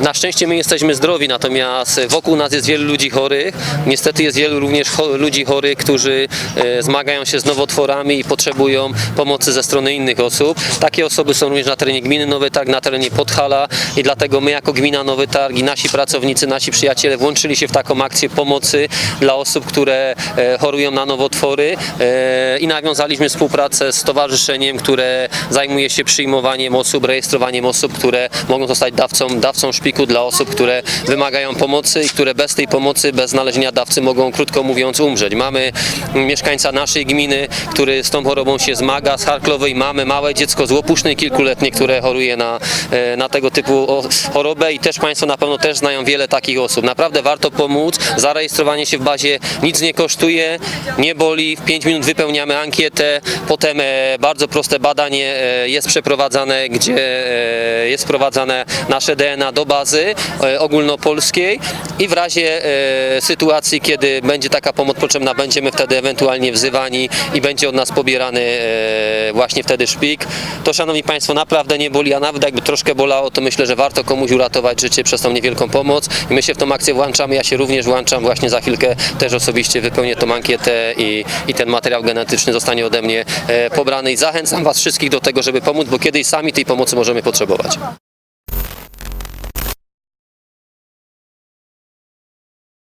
Na szczęście my jesteśmy zdrowi, natomiast wokół nas jest wielu ludzi chorych. Niestety jest wielu również cho- ludzi chorych, którzy e, zmagają się z nowotworami i potrzebują pomocy ze strony innych osób. Takie osoby są również na terenie gminy Nowy Targ, na terenie Podhala i dlatego my jako gmina Nowy Targ i nasi pracownicy, nasi przyjaciele włączyli się w taką akcję pomocy dla osób, które e, chorują na nowotwory e, i nawiązaliśmy współpracę z stowarzyszeniem, które zajmuje się przyjmowaniem osób, rejestrowaniem osób, które mogą zostać dawcą, dawcą szpiku dla osób, które wymagają pomocy i które bez tej pomocy, bez znalezienia dawcy mogą, krótko mówiąc, umrzeć. Mamy mieszkańca naszej gminy, który z tą chorobą się zmaga, z Harklowej mamy małe dziecko złopuszne kilkuletnie, które choruje na, e, na tego typu chorobę i też Państwo na pewno też znają wiele takich osób. Naprawdę warto pomóc. Zarejestrowanie się w bazie nic nie kosztuje, nie boli. W 5 minut wypełniamy ankietę, potem e, bardzo proste badanie e, jest przeprowadzane, gdzie jest wprowadzane nasze DNA do bazy e, ogólnopolskiej i w razie e, sytuacji, kiedy będzie taka pomoc potrzebna, będziemy wtedy ewentualnie wzywani i będzie od nas pobierany e, właśnie wtedy szpik. To Szanowni Państwo naprawdę nie boli, a nawet jakby troszkę bolało, to myślę, że warto komuś uratować życie przez tą niewielką pomoc i my się w tą akcję włączamy, ja się również włączam, właśnie za chwilkę też osobiście wypełnię tą ankietę i, i ten materiał genetyczny zostanie ode mnie pobrany i zachęcam Was wszystkich do tego, żeby pomóc, bo kiedyś sami tej pomocy możemy potrzebować.